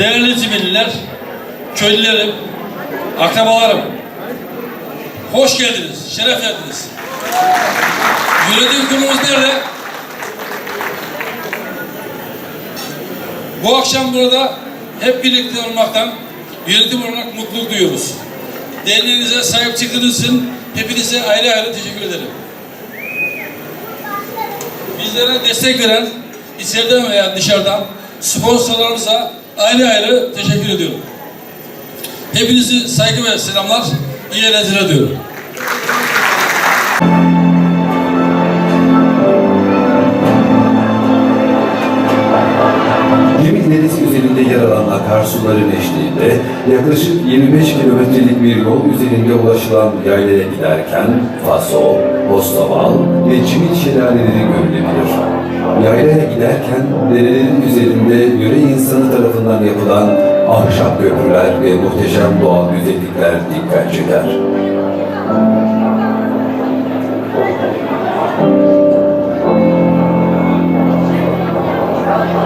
Değerli Cimriler, köylülerim, akrabalarım, hoş geldiniz, şeref geldiniz. Yönetim kurulumuz nerede? Bu akşam burada hep birlikte olmaktan yönetim olarak mutluluk duyuyoruz. Değerlerinize sahip çıktığınız için hepinize ayrı ayrı teşekkür ederim. Bizlere destek veren içeriden veya dışarıdan sponsorlarımıza ayrı ayrı teşekkür ediyorum. Hepinizi saygı ve selamlar, iyi eğlenceler diyorum. Denizi üzerinde yer alan akarsuların eşliğinde yaklaşık 25 kilometrelik bir yol üzerinde ulaşılan yaylaya giderken Faso, Bostaval ve Çimil şelaleleri görülebilir. Yaylaya giderken derelerin üzerinde yöre insanı tarafından yapılan ahşap köprüler ve muhteşem doğal güzellikler dikkat çeker.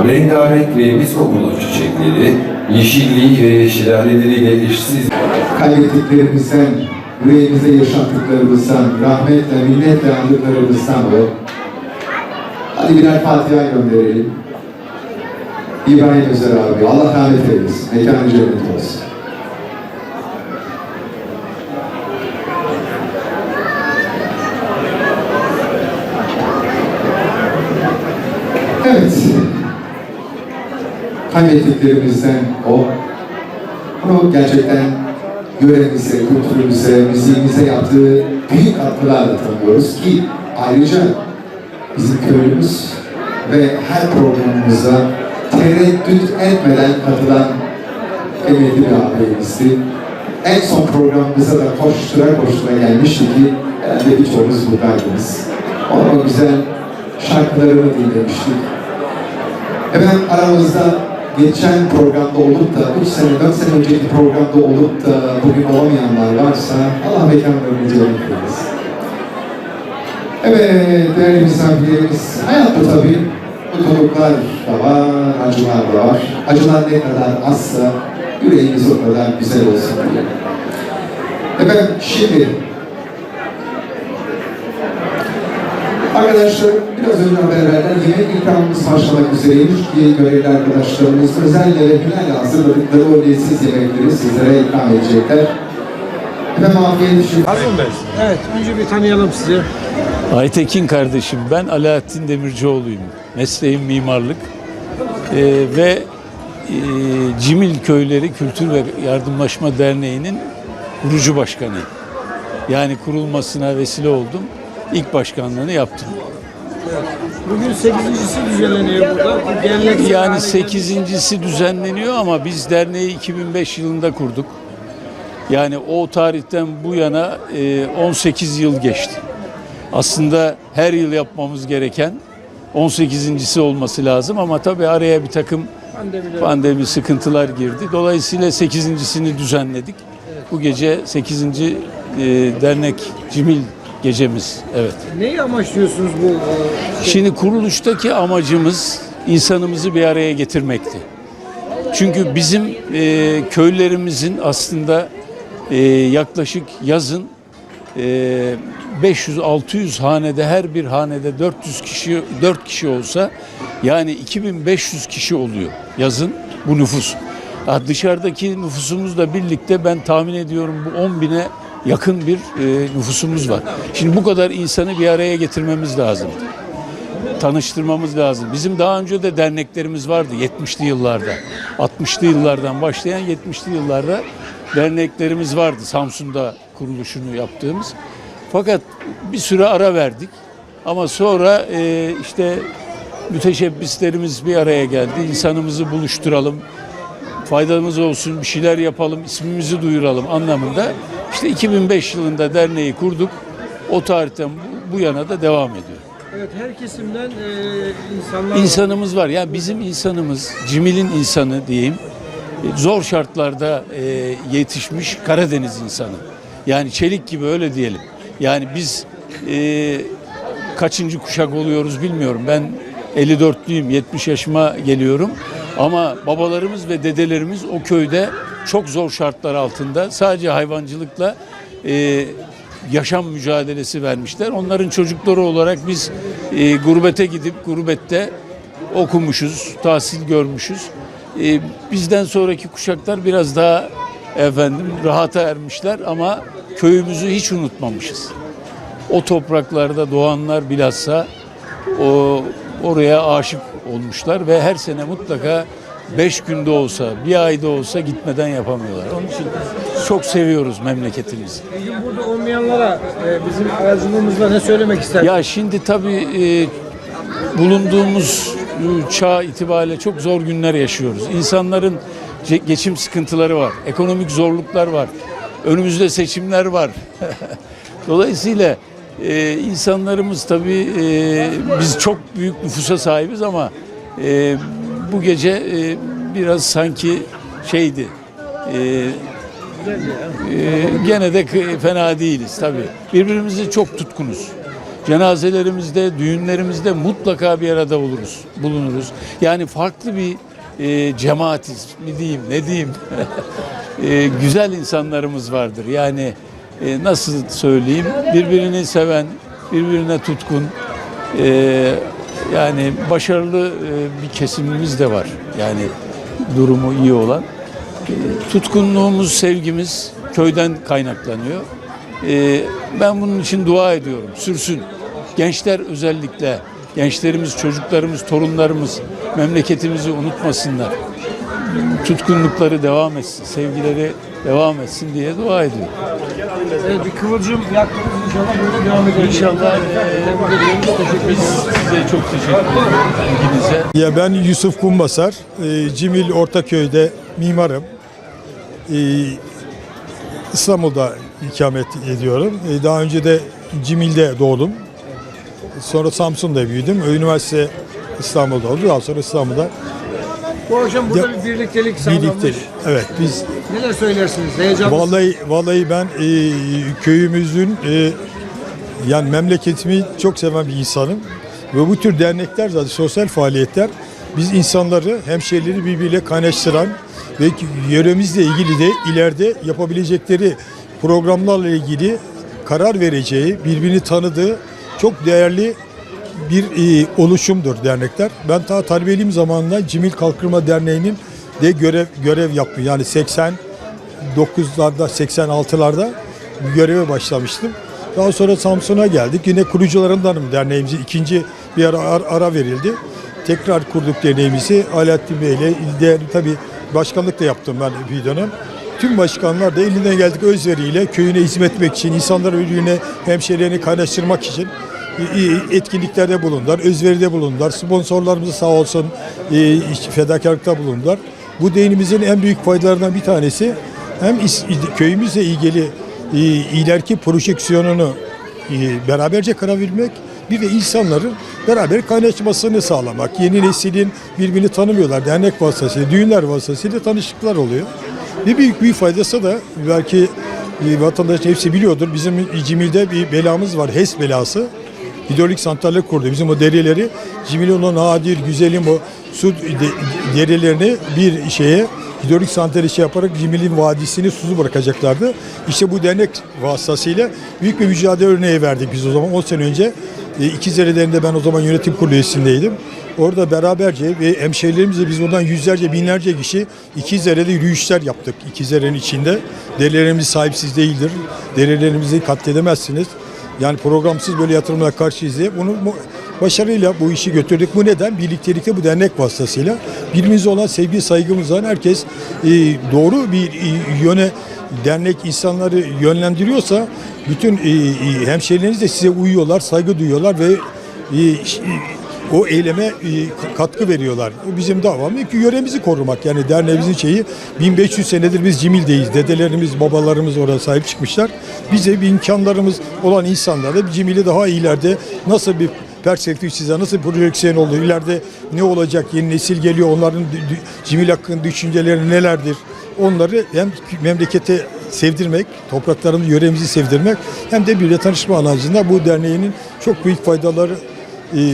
Rengarenk ve mis kokulu çiçekleri, yeşilliği ve şelaleleriyle eşsiz kaybettiklerimizden, yüreğimize yaşattıklarımızdan, rahmetle, minnetle andıklarımızdan o. Hadi birer Fatiha gönderelim. İbrahim Özer abi, Allah rahmet eylesin. Mekanı cennet olsun. Evet. Kaybettiklerimizden o. Bunu gerçekten yöremize, kültürümüze, müziğimize yaptığı büyük katkılarla tanıyoruz ki ayrıca bizim köylümüz ve her programımıza tereddüt etmeden katılan kıymetli bir ağabeyimizdi. En son programımıza da koştura koştura gelmişti ki herhalde birçoğunuz buradaydınız. Onun o güzel şarkılarını dinlemiştik. Efendim aramızda geçen programda olup da 3 sene, 4 sene önceki programda olup da bugün olamayanlar varsa Allah mekanlarını cennet eylesin. Evet değerli misafirlerimiz, hayatta tabii mutluluklar da var, acılar da var. Acılar ne kadar azsa yüreğimiz o kadar güzel olsun diye. Efendim şimdi Arkadaşlar biraz önce haber verdiler. Yemek ikramımız başlamak üzereymiş ki görevli arkadaşlarımız özel ve hünerle hazırladıkları o leziz yemekleri sizlere ikram edecekler. Efendim afiyet olsun. Evet, önce bir tanıyalım sizi. Aytekin kardeşim, ben Alaaddin Demircioğlu'yum. Mesleğim mimarlık Ee, ve e, Cimil Köyleri Kültür ve Yardımlaşma Derneği'nin kurucu başkanıyım. Yani kurulmasına vesile oldum. İlk başkanlığını yaptım. Bugün 8.si düzenleniyor burada. Bu geleneksel Yani hale sekizincisi düzenleniyor ama biz derneği 2005 yılında kurduk. Yani o tarihten bu yana e, 18 yıl geçti. Aslında her yıl yapmamız gereken 18.si olması lazım ama tabii araya bir takım Pandemiler. pandemi sıkıntılar girdi. Dolayısıyla 8.sini düzenledik. Bu gece 8. e, dernek Cimil gecemiz. Evet. Neyi amaçlıyorsunuz bu? e, şey- Şimdi kuruluştaki amacımız insanımızı bir araya getirmekti. Çünkü bizim e, köylerimizin aslında e, yaklaşık yazın e, 500-600 hanede her bir hanede 400 kişi 4 kişi olsa yani 2500 kişi oluyor yazın bu nüfus. Ha, dışarıdaki nüfusumuzla birlikte ben tahmin ediyorum bu 10 bine yakın bir e, nüfusumuz var. Şimdi bu kadar insanı bir araya getirmemiz lazım tanıştırmamız lazım. Bizim daha önce de derneklerimiz vardı 70'li yıllarda. 60'lı yıllardan başlayan 70'li yıllarda derneklerimiz vardı. Samsun'da kuruluşunu yaptığımız. Fakat bir süre ara verdik. Ama sonra e, işte müteşebbislerimiz bir araya geldi. İnsanımızı buluşturalım. Faydamız olsun, bir şeyler yapalım, ismimizi duyuralım anlamında. İşte 2005 yılında derneği kurduk. O tarihten bu, bu yana da devam ediyor. Evet, her kesimden e, insanlar. İnsanımız var. Yani bizim insanımız, Cimil'in insanı diyeyim, e, zor şartlarda e, yetişmiş Karadeniz insanı. Yani çelik gibi öyle diyelim. Yani biz e, kaçıncı kuşak oluyoruz bilmiyorum. Ben 54'lüyüm, 70 yaşıma geliyorum. Ama babalarımız ve dedelerimiz o köyde çok zor şartlar altında sadece hayvancılıkla e, yaşam mücadelesi vermişler. Onların çocukları olarak biz e, gurbete gidip gurbette okumuşuz, tahsil görmüşüz. E, bizden sonraki kuşaklar biraz daha efendim rahata ermişler ama köyümüzü hiç unutmamışız. O topraklarda doğanlar bilhassa o oraya aşık olmuşlar ve her sene mutlaka beş günde olsa, bir ayda olsa gitmeden yapamıyorlar. Onun için çok seviyoruz memleketimizi. Bugün burada olmayanlara e, bizim aracılığımızla ne söylemek ister? Ya şimdi tabii e, bulunduğumuz e, çağ itibariyle çok zor günler yaşıyoruz. İnsanların geçim sıkıntıları var, ekonomik zorluklar var, önümüzde seçimler var. Dolayısıyla e, insanlarımız tabii e, biz çok büyük nüfusa sahibiz ama e, bu gece e, biraz sanki şeydi. E, ee, gene de fena değiliz tabii. Birbirimizi çok tutkunuz. Cenazelerimizde, düğünlerimizde mutlaka bir arada oluruz, bulunuruz. Yani farklı bir e, cemaatiz mi diyeyim, ne diyeyim. E, güzel insanlarımız vardır. Yani e, nasıl söyleyeyim, birbirini seven, birbirine tutkun, e, yani başarılı e, bir kesimimiz de var. Yani durumu iyi olan. Tutkunluğumuz, sevgimiz köyden kaynaklanıyor. Ee, ben bunun için dua ediyorum. Sürsün. Gençler özellikle, gençlerimiz, çocuklarımız, torunlarımız memleketimizi unutmasınlar. Tutkunlukları devam etsin, sevgileri devam etsin diye dua ediyorum. E, bir kıvılcım yaktınız inşallah böyle devam ederiz. İnşallah e, biz size çok teşekkür ederim ilginize. Ya ben Yusuf Kumbasar, e, Cimil Ortaköy'de mimarım. E, İstanbul'da ikamet ediyorum. E, daha önce de Cimil'de doğdum. Sonra Samsun'da büyüdüm. Üniversite İstanbul'da oldu. Daha sonra İstanbul'da Bu akşam burada bir birliktelik sağlanmış. birlikte. Evet biz Neler söylersiniz? Heyecanlı. Vallahi vallahi ben e, köyümüzün e, yani memleketimi çok seven bir insanım. Ve bu tür dernekler zaten sosyal faaliyetler biz insanları, hemşehrileri birbiriyle kaynaştıran ve yöremizle ilgili de ileride yapabilecekleri programlarla ilgili karar vereceği, birbirini tanıdığı çok değerli bir e, oluşumdur dernekler. Ben ta talebeliğim zamanında Cimil Kalkınma Derneği'nin de görev görev yaptım. Yani 89'larda 86'larda göreve başlamıştım. Daha sonra Samsun'a geldik. Yine kurucularındanım derneğimizin. ikinci bir ara, ara, ara verildi. Tekrar kurduk derneğimizi. Alaaddin Bey ile de, tabii başkanlık da yaptım ben bir dönem. Tüm başkanlar da elinden geldik özveriyle köyüne hizmet etmek için, insanları birbirine, hemşehrilerini kaynaştırmak için etkinliklerde bulundular, özveride bulundular. Sponsorlarımız sağ olsun e, fedakarlıkta bulundular. Bu değinimizin en büyük faydalarından bir tanesi hem köyümüzle ilgili e, ileriki projeksiyonunu e, beraberce karabilmek, bir de insanların beraber kaynaşmasını sağlamak. Yeni neslin birbirini tanımıyorlar. Dernek vasıtasıyla, düğünler vasıtasıyla tanışıklar oluyor. Bir büyük bir faydası da belki e, vatandaş hepsi biliyordur. Bizim Cimil'de bir belamız var. HES belası. Hidrolik santraller kurdu. Bizim o dereleri Cimil'in o nadir, güzelim o su de- derelerini bir şeye hidrolik santrali şey yaparak Cimil'in vadisini suzu bırakacaklardı. İşte bu dernek vasıtasıyla büyük bir mücadele örneği verdik biz o zaman 10 sene önce. E, İkizdere'lerinde ben o zaman yönetim kurulu üyesindeydim. Orada beraberce ve hemşehrilerimizle biz oradan yüzlerce binlerce kişi İkizdere'de yürüyüşler yaptık. İkizdere'nin içinde. Derelerimiz sahipsiz değildir. Derelerimizi katledemezsiniz. Yani programsız böyle yatırımlara karşıyız diye bunu bu- başarıyla bu işi götürdük. Bu neden? Birliktelikte bu dernek vasıtasıyla birbirimize olan sevgi saygımızdan herkes e, doğru bir e, yöne dernek insanları yönlendiriyorsa bütün e, hemşehrileriniz de size uyuyorlar, saygı duyuyorlar ve o eyleme e, katkı veriyorlar. Bizim davamız ki yöremizi korumak. Yani derneğimizin şeyi 1500 senedir biz Cimil'deyiz. Dedelerimiz, babalarımız oraya sahip çıkmışlar. Bize bir imkanlarımız olan insanlar da Cimil'i daha ileride nasıl bir perspektif size nasıl projeksiyon olur, ileride ne olacak, yeni nesil geliyor, onların Cimil hakkında düşünceleri nelerdir? Onları hem memlekete sevdirmek, topraklarını, yöremizi sevdirmek hem de bir tanışma amacında bu derneğinin çok büyük faydaları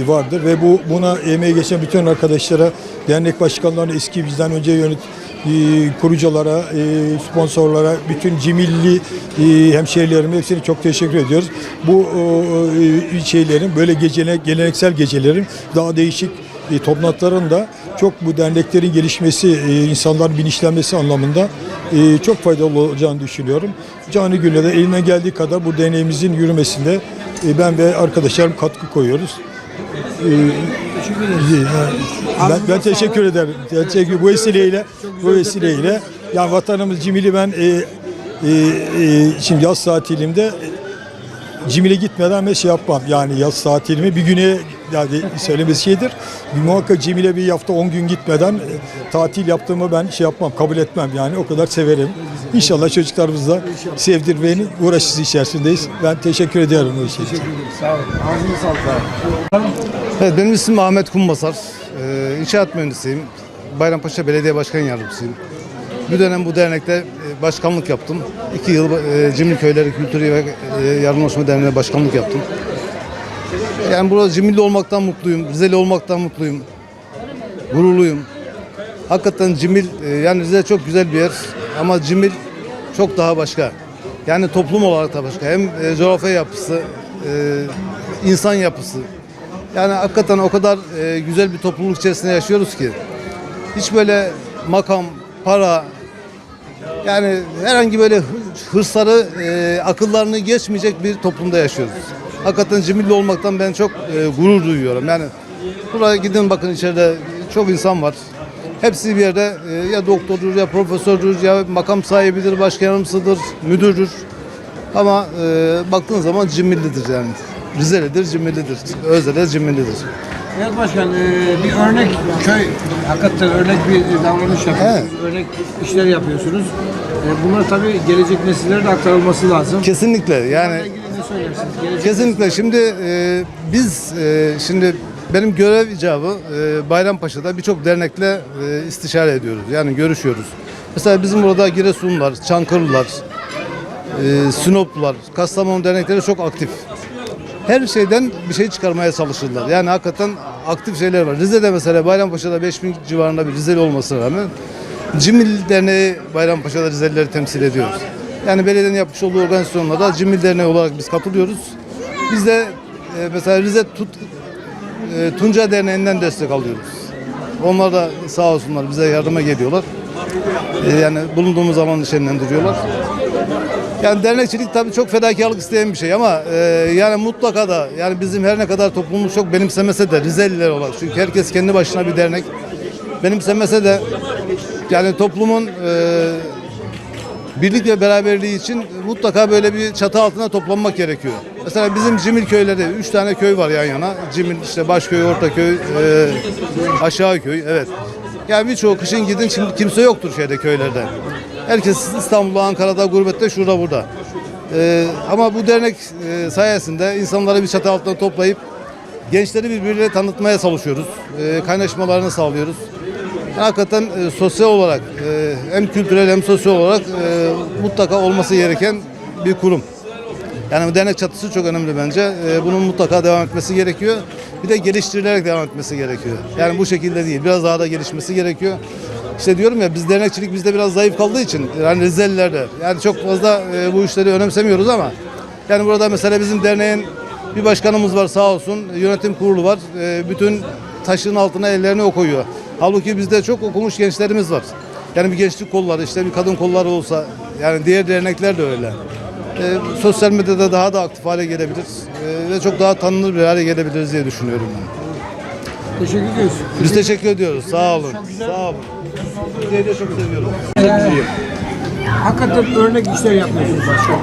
vardır ve bu buna emeği geçen bütün arkadaşlara, dernek başkanlarına, eski bizden önce yönet e, kuruculara, e, sponsorlara, bütün cimilli e, hemşehrilerime hepsine çok teşekkür ediyoruz. Bu e, şeylerin böyle gecele, geleneksel gecelerin daha değişik e, toplantıların da çok bu derneklerin gelişmesi, e, insanların bilinçlenmesi anlamında e, çok faydalı olacağını düşünüyorum. Canı Gül'le de elimden geldiği kadar bu deneyimizin yürümesinde e, ben ve arkadaşlarım katkı koyuyoruz. Ben, ben teşekkür ederim. Teşekkür bu vesileyle bu vesileyle yani vatanımız Cimil'i ben e, e, e, şimdi yaz tatilimde Cimil'e gitmeden ben şey yapmam. Yani yaz tatilimi bir güne yani söylemesi şeydir. Bir muhakkak Cimil'e bir hafta 10 gün gitmeden e, tatil yaptığımı ben şey yapmam, kabul etmem yani. O kadar severim. İnşallah çocuklarımızla sevdirmenin uğraşısı içerisindeyiz. Ben teşekkür ediyorum bu işe. Sağ olun. Ağzınıza sağlık. Evet, benim ismim Ahmet Kumbasar. Ee, inşaat mühendisiyim. Bayrampaşa Belediye Başkan Yardımcısıyım. Bir dönem bu dernekte e, başkanlık yaptım. İki yıl e, Cimri Köyleri Kültürü ve e, Yardımlaşma Derneği'ne başkanlık yaptım. Yani burada Cimri'li olmaktan mutluyum, Rizeli olmaktan mutluyum. Gururluyum. Hakikaten Cimil, e, yani Rize çok güzel bir yer ama Cimil çok daha başka. Yani toplum olarak da başka. Hem e, coğrafya yapısı, e, insan yapısı. Yani hakikaten o kadar e, güzel bir topluluk içerisinde yaşıyoruz ki. Hiç böyle makam, para, yani herhangi böyle hı- hırsları, e, akıllarını geçmeyecek bir toplumda yaşıyoruz. Hakikaten cimilli olmaktan ben çok e, gurur duyuyorum. Yani buraya gidin bakın içeride çok insan var. Hepsi bir yerde e, ya doktordur ya profesördür ya makam sahibidir, yardımcısıdır, müdürdür. Ama e, baktığın zaman cimillidir yani. Rizelidir, cimillidir. Özde'de cimillidir. Evet başkan e, bir örnek köy hakikaten örnek bir davranış yapıyorsunuz. Örnek işler yapıyorsunuz. E, bunlar tabii gelecek nesillere de aktarılması lazım. Kesinlikle yani? Gelecek Kesinlikle. Şimdi e, biz e, şimdi benim görev icabı e, Bayrampaşa'da birçok dernekle e, istişare ediyoruz. Yani görüşüyoruz. Mesela bizim burada Giresunlular, Çankırılılar, e, Sinoplular, Kastamonu dernekleri çok aktif. Her şeyden bir şey çıkarmaya çalışırlar. Yani hakikaten aktif şeyler var. Rize'de mesela Bayrampaşa'da 5000 civarında bir Rizeli olmasına rağmen Cimil Derneği Bayrampaşa'da Rizelileri temsil ediyoruz. Yani belediyenin yapmış olduğu organizasyonlara Cimil Derneği olarak biz katılıyoruz. Biz de e, mesela Rize Tut, e, Tunca Derneği'nden destek alıyoruz. Onlar da sağ olsunlar bize yardıma geliyorlar. E, yani bulunduğumuz alanı şenlendiriyorlar. Yani dernekçilik tabii çok fedakarlık isteyen bir şey ama e, yani mutlaka da yani bizim her ne kadar toplumumuz çok benimsemese de Rizeliler olarak çünkü herkes kendi başına bir dernek benimsemese de yani toplumun e, birlik ve beraberliği için mutlaka böyle bir çatı altına toplanmak gerekiyor. Mesela bizim Cimil köyleri, üç tane köy var yan yana. Cimil işte Başköy, Ortaköy, e, Aşağıköy, evet. Yani birçoğu kışın gidin şimdi kimse yoktur şeyde köylerde. Herkes İstanbul'da, Ankara'da, gurbette, şurada burada. E, ama bu dernek e, sayesinde insanları bir çatı altına toplayıp gençleri birbirine tanıtmaya çalışıyoruz. E, kaynaşmalarını sağlıyoruz. Yani hakikaten e, sosyal olarak e, hem kültürel hem sosyal olarak e, mutlaka olması gereken bir kurum. Yani dernek çatısı çok önemli bence. E, bunun mutlaka devam etmesi gerekiyor. Bir de geliştirilerek devam etmesi gerekiyor. Yani bu şekilde değil. Biraz daha da gelişmesi gerekiyor. İşte diyorum ya biz dernekçilik bizde biraz zayıf kaldığı için yani Rizelilerde yani çok fazla e, bu işleri önemsemiyoruz ama yani burada mesela bizim derneğin bir başkanımız var sağ olsun. Yönetim kurulu var. E, bütün taşın altına ellerini o koyuyor. Halbuki bizde çok okumuş gençlerimiz var. Yani bir gençlik kolları işte bir kadın kolları olsa yani diğer dernekler de öyle. E, sosyal medyada daha da aktif hale gelebilir e, ve çok daha tanınır bir hale gelebiliriz diye düşünüyorum ben. Teşekkür ediyoruz. Biz teşekkür ediyoruz. Sağ olun. Sağ olun. Sizleri de çok seviyorum. Hakikaten örnek işler yapıyorsunuz başkan.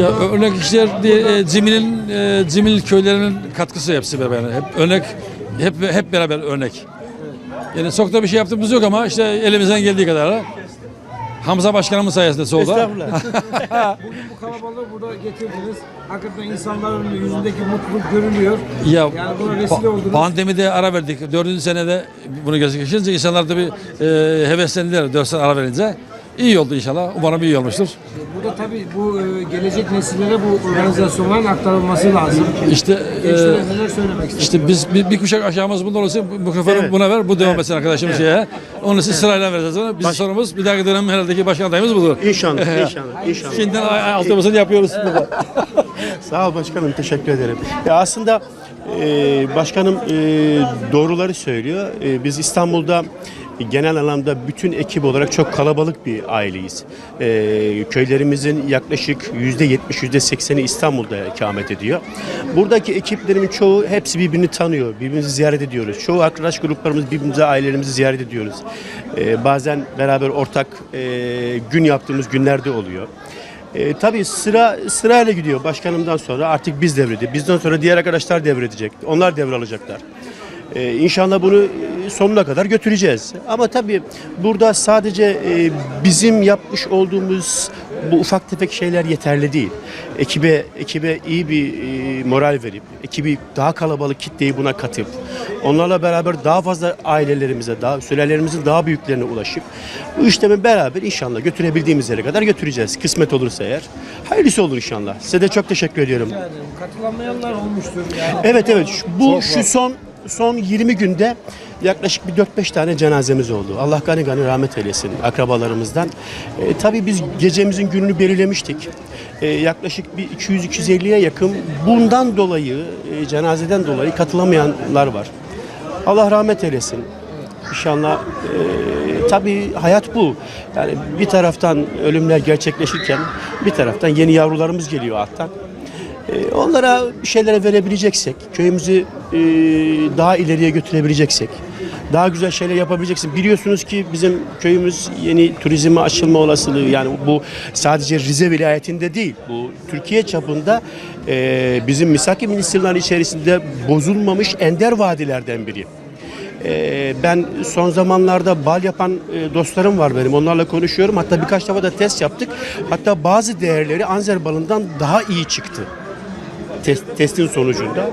Ya örnek işler diye e, Cimil'in e, Cimil köylerinin katkısı hepsi beraber. Hep örnek hep hep beraber örnek. Yani çok da bir şey yaptığımız yok ama işte elimizden geldiği kadar. Hamza Başkanımız sayesinde solda. Bugün bu kalabalığı burada getirdiniz. Hakikaten insanların yüzündeki mutluluk görülüyor. Ya Yani buna vesile pa- oldunuz. pandemide ara verdik. Dördüncü senede bunu gerçekleştirince insanlar da bir e, heveslendiler dört sene ara verince. İyi oldu inşallah. Umarım iyi olmuştur. Burada tabii bu e, gelecek nesillere bu organizasyonların aktarılması lazım. İşte e, neler söylemek işte biz bir, bir kuşak aşağımız bundan olursa bu mikrofonu buna ver, bu devam etsin arkadaşım şeye. Onu siz sırayla vereceğiz. Ona. Bizim sorumuz bir dahaki dönem herhalde ki başkan adayımız budur. İnşallah, inşallah, inşallah. Şimdiden ay- ay- altımızını yapıyoruz burada. Sağ ol başkanım, teşekkür ederim. Ya aslında e, başkanım e, doğruları söylüyor. E, biz İstanbul'da genel anlamda bütün ekip olarak çok kalabalık bir aileyiz. E, köylerimizin yaklaşık yüzde yetmiş, yüzde sekseni İstanbul'da ikamet ediyor. Buradaki ekiplerimin çoğu hepsi birbirini tanıyor, birbirimizi ziyaret ediyoruz. Çoğu arkadaş gruplarımız birbirimize, ailelerimizi ziyaret ediyoruz. E, bazen beraber ortak e, gün yaptığımız günlerde oluyor. E, tabii sıra sırayla gidiyor başkanımdan sonra artık biz devredi. Bizden sonra diğer arkadaşlar devredecek. Onlar devralacaklar. E, inşallah bunu sonuna kadar götüreceğiz. Ama tabii burada sadece e, bizim yapmış olduğumuz bu ufak tefek şeyler yeterli değil. Ekibe ekibe iyi bir e, moral verip, ekibi daha kalabalık kitleyi buna katıp, onlarla beraber daha fazla ailelerimize, daha sülalerimizin daha büyüklerine ulaşıp bu işlemi beraber inşallah götürebildiğimiz yere kadar götüreceğiz. Kısmet olursa eğer. Hayırlısı olur inşallah. Size de çok teşekkür ediyorum. Katılamayanlar olmuştur. Yani. Evet evet bu şu son son 20 günde yaklaşık bir 4-5 tane cenazemiz oldu. Allah gani gani rahmet eylesin akrabalarımızdan. E, tabii biz gecemizin gününü belirlemiştik. E, yaklaşık bir 200-250'ye yakın bundan dolayı e, cenazeden dolayı katılamayanlar var. Allah rahmet eylesin. İnşallah e, tabii hayat bu. Yani bir taraftan ölümler gerçekleşirken bir taraftan yeni yavrularımız geliyor alttan. E, onlara bir şeylere verebileceksek, köyümüzü e, daha ileriye götürebileceksek, daha güzel şeyler yapabileceksin. Biliyorsunuz ki bizim köyümüz yeni turizme açılma olasılığı yani bu sadece Rize vilayetinde değil, bu Türkiye çapında e, bizim misaki ministerlerin içerisinde bozulmamış ender vadilerden biri. Ee, ben son zamanlarda bal yapan e, dostlarım var benim. Onlarla konuşuyorum. Hatta birkaç defa da test yaptık. Hatta bazı değerleri Anzer balından daha iyi çıktı. Test, testin sonucunda.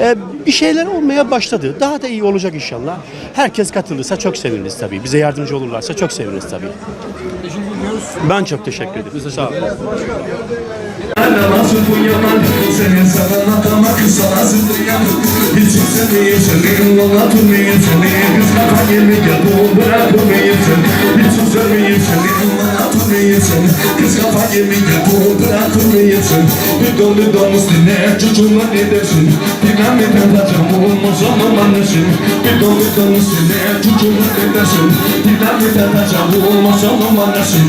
Ee, bir şeyler olmaya başladı. Daha da iyi olacak inşallah. Herkes katılırsa çok seviniriz tabii. Bize yardımcı olurlarsa çok seviniriz tabii. Ben çok teşekkür ederim. Sağ olun. Hiç seni Kız kafa gelme gel bu bırakmayayım seni Hiç sevmeyim seni Yola durmayayım seni Kız kafa gelme gel bu bırakmayayım seni Bir bir don üstüne çocuğuma ne dersin? Bilmem ne yapacağım olmaz ama anlasın Bir bir don üstüne çocuğuma ne dersin? Bilmem ne yapacağım olmaz ama anlasın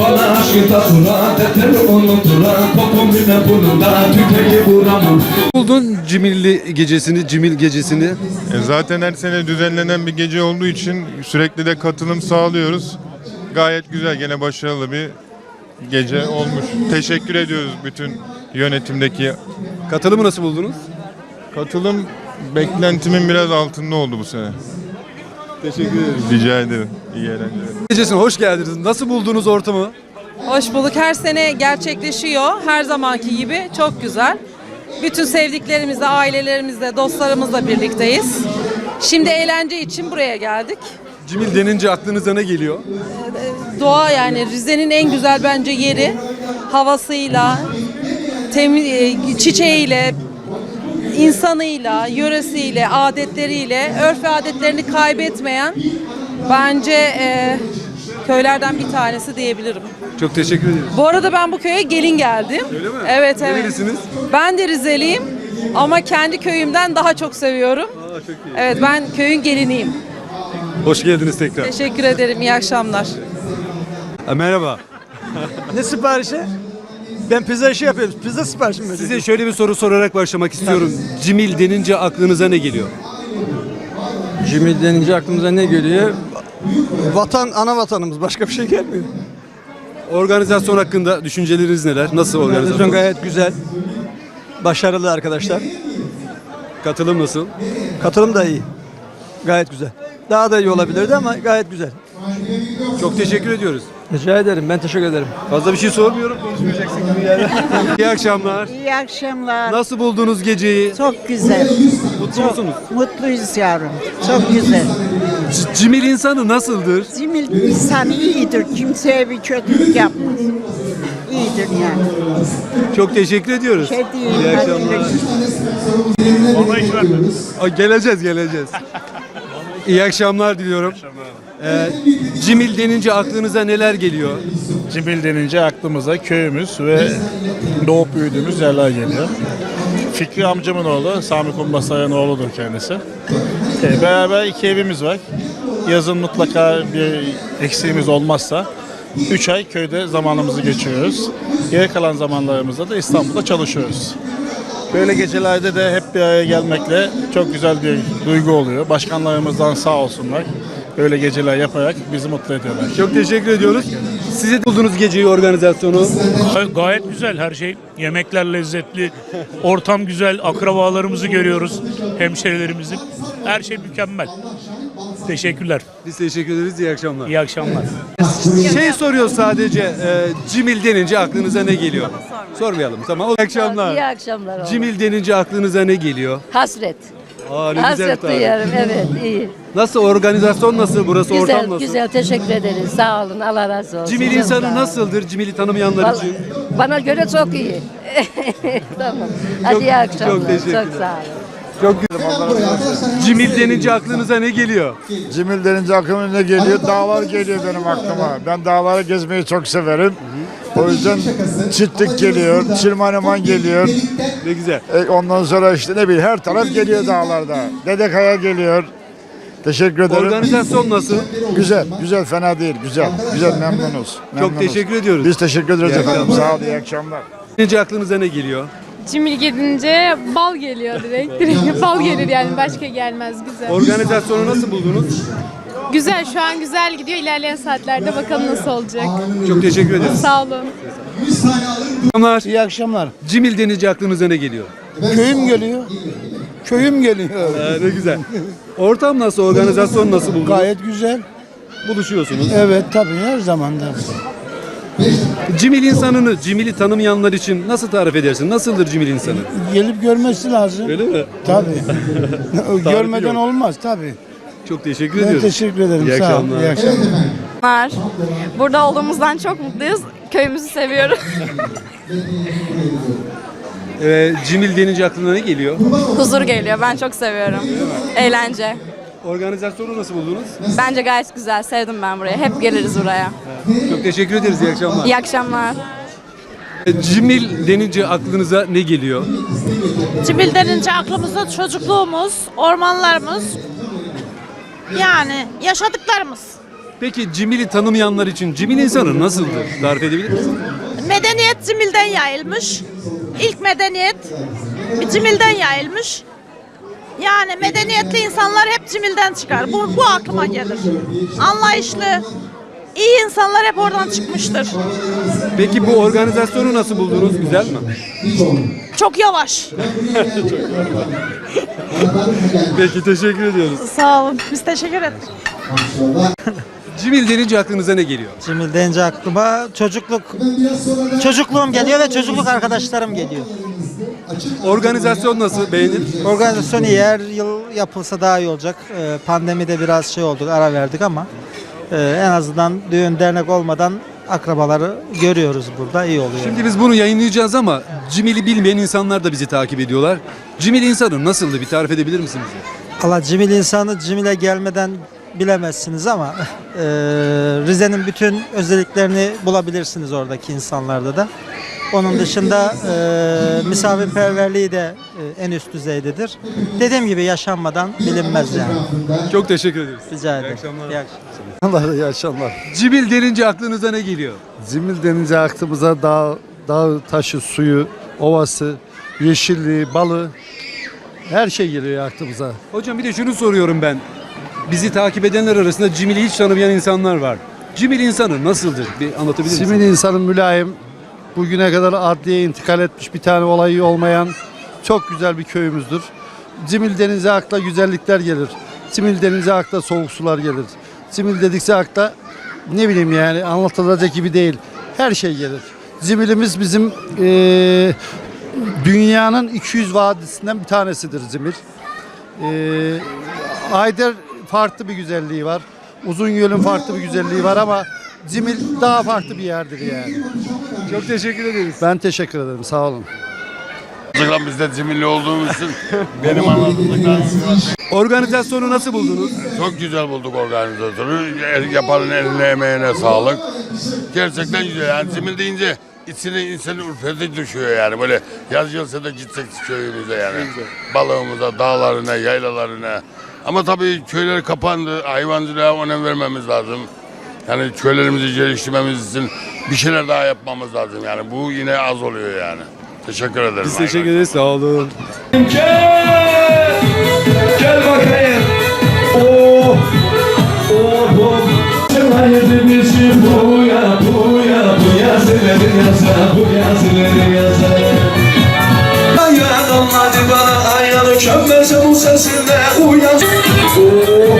Bana aşkı tatura, deter unutura Bile burnunda, tüpeyi vuramam buldun Cimilli gecesini, Cimil gecesini? E, Zaten her sene düzenlenen bir gece olduğu için sürekli de katılım sağlıyoruz. Gayet güzel, gene başarılı bir gece olmuş. Teşekkür ediyoruz bütün yönetimdeki Katılımı nasıl buldunuz? katılım. Beklentimin biraz altında oldu bu sene. Teşekkür ederiz. Rica ederim. İyi eğlenceler. Gecesine hoş geldiniz. Nasıl buldunuz ortamı? Hoş bulduk. Her sene gerçekleşiyor. Her zamanki gibi çok güzel. Bütün sevdiklerimizle, ailelerimizle, dostlarımızla birlikteyiz. Şimdi eğlence için buraya geldik. Cimil denince aklınıza ne geliyor? Doğa yani Rize'nin en güzel bence yeri. Havasıyla, temiz, e, çiçeğiyle, insanıyla, yöresiyle, adetleriyle, örf ve adetlerini kaybetmeyen bence e, köylerden bir tanesi diyebilirim. Çok teşekkür ederiz. Bu arada ben bu köye gelin geldim. Öyle mi? Evet evet. Nerelisiniz? Ben de Rizeliyim ama kendi köyümden daha çok seviyorum. Aa, çok iyi. Evet ben köyün geliniyim. Hoş geldiniz tekrar. Teşekkür ederim. İyi akşamlar. Ha, merhaba. Ne siparişi? Ben pizza işi yapıyorum. Pizza siparişi mi? Size şöyle bir soru sorarak başlamak istiyorum. Cimil denince aklınıza ne geliyor? Cimil denince aklımıza ne geliyor? Vatan, ana vatanımız. Başka bir şey gelmiyor. Organizasyon hakkında düşünceleriniz neler? Nasıl Organizasyon gayet güzel. Başarılı arkadaşlar. Katılım nasıl? Katılım da iyi. Gayet güzel. Daha da iyi olabilirdi ama gayet güzel. Çok teşekkür ediyoruz. Rica ederim. Ben teşekkür ederim. Fazla bir şey sormuyorum. Konuşmayacaksın gibi yani. İyi akşamlar. İyi akşamlar. Nasıl buldunuz geceyi? Çok güzel. Mutlu musunuz? Mutluyuz yavrum. Çok güzel. C- Cimil insanı nasıldır? Cimil insan iyidir. Kimseye bir kötülük yapmaz. İyidir yani. Çok teşekkür ediyoruz. Şey değil. İyi akşamlar. güle. Ay, geleceğiz geleceğiz. İyi akşamlar diliyorum. Ee, Cimil denince aklınıza neler geliyor? Cimbil denince aklımıza köyümüz ve doğup büyüdüğümüz yerler geliyor. Fikri amcamın oğlu, Sami Kumbasay'ın oğludur kendisi. E, beraber iki evimiz var. Yazın mutlaka bir eksiğimiz olmazsa 3 ay köyde zamanımızı geçiriyoruz. Geri kalan zamanlarımızda da İstanbul'da çalışıyoruz. Böyle gecelerde de hep bir araya gelmekle çok güzel bir duygu oluyor. Başkanlarımızdan sağ olsunlar. Böyle geceler yaparak bizi mutlu ediyorlar. Çok teşekkür ediyoruz. Size buldunuz geceyi organizasyonu. Gayet güzel her şey. Yemekler lezzetli, ortam güzel, akrabalarımızı görüyoruz, hemşerilerimizi. Her şey mükemmel. Teşekkürler. Biz teşekkür ederiz. İyi akşamlar. İyi akşamlar. Şey soruyor sadece. e, Cimil denince aklınıza ne geliyor? Sormayalım. Tamam. İyi akşamlar. İyi akşamlar. oğlum. Cimil denince aklınıza ne geliyor? Hasret. Aa, ne güzel Hasret tarif. duyarım. Evet iyi. Nasıl organizasyon nasıl? Burası Güzel ortam nasıl? güzel teşekkür ederiz. Sağ olun. Allah razı olsun. Cimil sağ insanı olun. nasıldır? Cimil'i tanımayanlar Vallahi- için. Bana göre çok iyi. tamam. Hadi Çok- iyi akşamlar. çok teşekkürler. Çok sağ olun. Çok güzel. Cimil denince aklınıza ne geliyor? Cimil denince aklıma ne geliyor? Dağlar geliyor benim aklıma. Ben dağlara gezmeyi çok severim. O yüzden çitlik geliyor, çilmaneman geliyor. Ne güzel. E, ondan sonra işte ne bileyim her taraf geliyor dağlarda. Dedekaya geliyor. Teşekkür ederim. Organizasyon nasıl? Güzel, güzel fena değil. Güzel, güzel memnunuz. Çok memnunuz. teşekkür ediyoruz. Biz teşekkür ederiz efendim. Sağ olun, iyi akşamlar. Denince aklınıza ne geliyor? Cimil gidince bal geliyor direkt. Direkt bal gelir yani başka gelmez güzel. Organizasyonu nasıl buldunuz? Güzel şu an güzel gidiyor. İlerleyen saatlerde bakalım nasıl olacak. Çok teşekkür ederiz. Sağ olun. Akşamlar. İyi akşamlar. Cimil denince aklınıza ne geliyor? Köyüm geliyor. Köyüm geliyor. Ee, ne güzel. Ortam nasıl? Organizasyon nasıl buldunuz? Gayet güzel. Buluşuyorsunuz. Evet tabii her zaman da. Cimil insanını, Cimil'i tanımayanlar için nasıl tarif edersin? Nasıldır Cimil insanı? Gelip görmesi lazım. Öyle mi? Tabii. Görmeden olmaz tabii. Çok teşekkür ediyoruz. teşekkür ederim. İyi Sağ olun. akşamlar. İyi akşamlar. Burada olduğumuzdan çok mutluyuz. Köyümüzü seviyoruz. Ee, Cimil denince aklına ne geliyor? Huzur geliyor. Ben çok seviyorum. Eğlence. Organizasyonu nasıl buldunuz? Bence gayet güzel. Sevdim ben burayı. Hep geliriz buraya. Çok teşekkür ederiz. İyi akşamlar. İyi akşamlar. Cimil denince aklınıza ne geliyor? Cimil denince aklımızda çocukluğumuz, ormanlarımız, yani yaşadıklarımız. Peki Cimil'i tanımayanlar için Cimil insanı nasıldır? Tarif edebilir misin? Medeniyet Cimil'den yayılmış. İlk medeniyet Cimil'den yayılmış. Yani medeniyetli insanlar hep Cimil'den çıkar. Bu, bu aklıma gelir. Anlayışlı, iyi insanlar hep oradan çıkmıştır. Peki bu organizasyonu nasıl buldunuz? Güzel mi? Çok yavaş. Peki teşekkür ediyoruz. Sağ olun. Biz teşekkür ettik. Cimil denince aklınıza ne geliyor? Cimil deyince aklıma çocukluk çocukluğum geliyor ve çocukluk arkadaşlarım geliyor. Organizasyon nasıl? Beğenir? Organizasyon iyi. Her yıl yapılsa daha iyi olacak. Ee, Pandemide biraz şey olduk, ara verdik ama e, en azından düğün dernek olmadan akrabaları görüyoruz burada. iyi oluyor. Şimdi biz bunu yayınlayacağız ama Cimil'i bilmeyen insanlar da bizi takip ediyorlar. Cimil insanı nasıldı? Bir tarif edebilir misiniz? Allah Cimil insanı Cimil'e gelmeden bilemezsiniz ama e, Rize'nin bütün özelliklerini bulabilirsiniz oradaki insanlarda da. Onun dışında e, misafirperverliği de e, en üst düzeydedir. Dediğim gibi yaşanmadan bilinmez yani. Çok teşekkür ederiz. Rica ederim. akşamlar. İyi akşamlar. Allah iyi akşamlar. Cimil denince aklınıza ne geliyor? Zimil denince aklımıza dağ, dağ taşı, suyu, ovası, yeşilliği, balı her şey geliyor aklımıza. Hocam bir de şunu soruyorum ben. Bizi takip edenler arasında Cimil'i hiç tanımayan insanlar var. Cimil insanı nasıldır? Bir anlatabilir misin? Simil insanın mülayim, bugüne kadar adliyeye intikal etmiş bir tane olayı olmayan çok güzel bir köyümüzdür. Cimil denize akla güzellikler gelir. Simil denize akla soğuk sular gelir. Zimil dedikse akla ne bileyim yani anlatılacak gibi değil. Her şey gelir. Zimilimiz bizim eee, dünyanın 200 vadisinden bir tanesidir Zimil. Eee Ayder farklı bir güzelliği var. Uzungöl'ün farklı bir güzelliği var ama Zimil daha farklı bir yerdir yani. Çok teşekkür ederiz. Ben teşekkür ederim. Sağ olun. Lan biz de Cimilli olduğumuz için benim anlattıklarım Organizasyonu nasıl buldunuz? çok güzel bulduk organizasyonu. Yapanın eline emeğine sağlık. Gerçekten güzel. Yani Cimil deyince içine insanın ürperti düşüyor yani. Böyle yaz gelse de gitsek köyümüze yani. Balığımıza, dağlarına, yaylalarına. Ama tabii köyler kapandı. Hayvancılığa önem vermemiz lazım. Yani köylerimizi geliştirmemiz için bir şeyler daha yapmamız lazım. Yani bu yine az oluyor yani. Teşekkür ederim. Biz teşekkür ederiz. Sağ olun. Gel bakayım. Oh, oh, oh. Haydi bizi buya, buya, bu yazıları yaza, bu yazıları yaza. Ayağım hadi bana ayağını kömmesin bu sesine uyan. Oh,